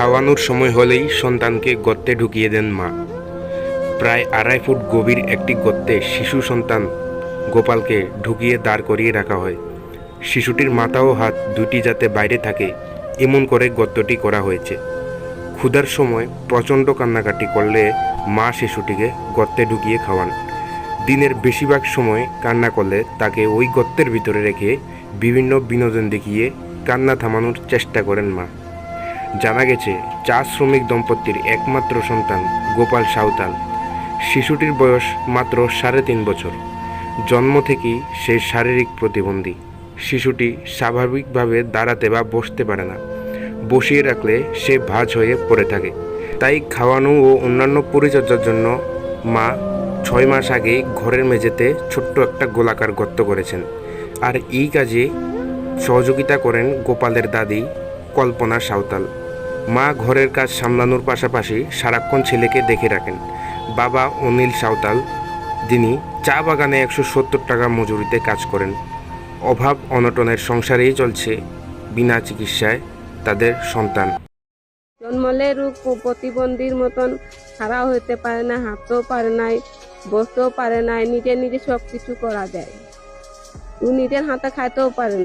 খাওয়ানোর সময় হলেই সন্তানকে গর্তে ঢুকিয়ে দেন মা। প্রায় আড়াই ফুট গভীর একটি গর্তে শিশু সন্তান গোপালকে ঢুকিয়ে দাঁড় করিয়ে রাখা হয়। শিশুটির মাথা ও হাত দুটি যাতে বাইরে থাকে, এমন করে গর্তটি করা হয়েছে। ক্ষুধার সময় প্রচণ্ড কান্নাকাটি করলে মা শিশুটিকে গর্তে ঢুকিয়ে খাওয়ান। দিনের বেশিরভাগ সময় কান্না করলে তাকে ওই গর্তের ভিতরে রেখে বিভিন্ন বিনোদন দেখিয়ে কান্না থামানোর চেষ্টা করেন মা। জানা গেছে, চা শ্রমিক দম্পতির একমাত্র সন্তান গোপাল সাঁওতাল। শিশুটির বয়স মাত্র সাড়ে তিন বছর। জন্ম থেকেই সে শারীরিক প্রতিবন্ধী। শিশুটি স্বাভাবিকভাবে দাঁড়াতে বা বসতে পারে না। বসিয়ে রাখলে সে ভাজ হয়ে পড়ে থাকে। তাই খাওয়ানো ও অন্যান্য পরিচর্যার জন্য মা ছয় মাস আগে ঘরের মেঝেতে ছোট্ট একটা গোলাকার গর্ত করেছেন। আর এই কাজে সহযোগিতা করেন গোপালের দাদি কল্পনা সাঁওতাল। মা ঘরের কাজ সামলানোর পাশাপাশি সারাক্ষণ ছেলেকে দেখে রাখেন। বাবা অনিল সাঁওতাল, যিনি চা বাগানে একশো সত্তর টাকা মজুরিতে কাজ করেন। অভাব অনটনের সংসারেই চলছে, বিনা চিকিৎসায় তাদের সন্তান। জন্মলে রোগ প্রতিবন্ধীর মতন খাড়া হইতে পারে না, হাঁটতেও পারে নাই, বসতেও পারে নাই, নিজে নিজে সব কিছু করা যায়। ও নিজের হাতে খাইতেও পারে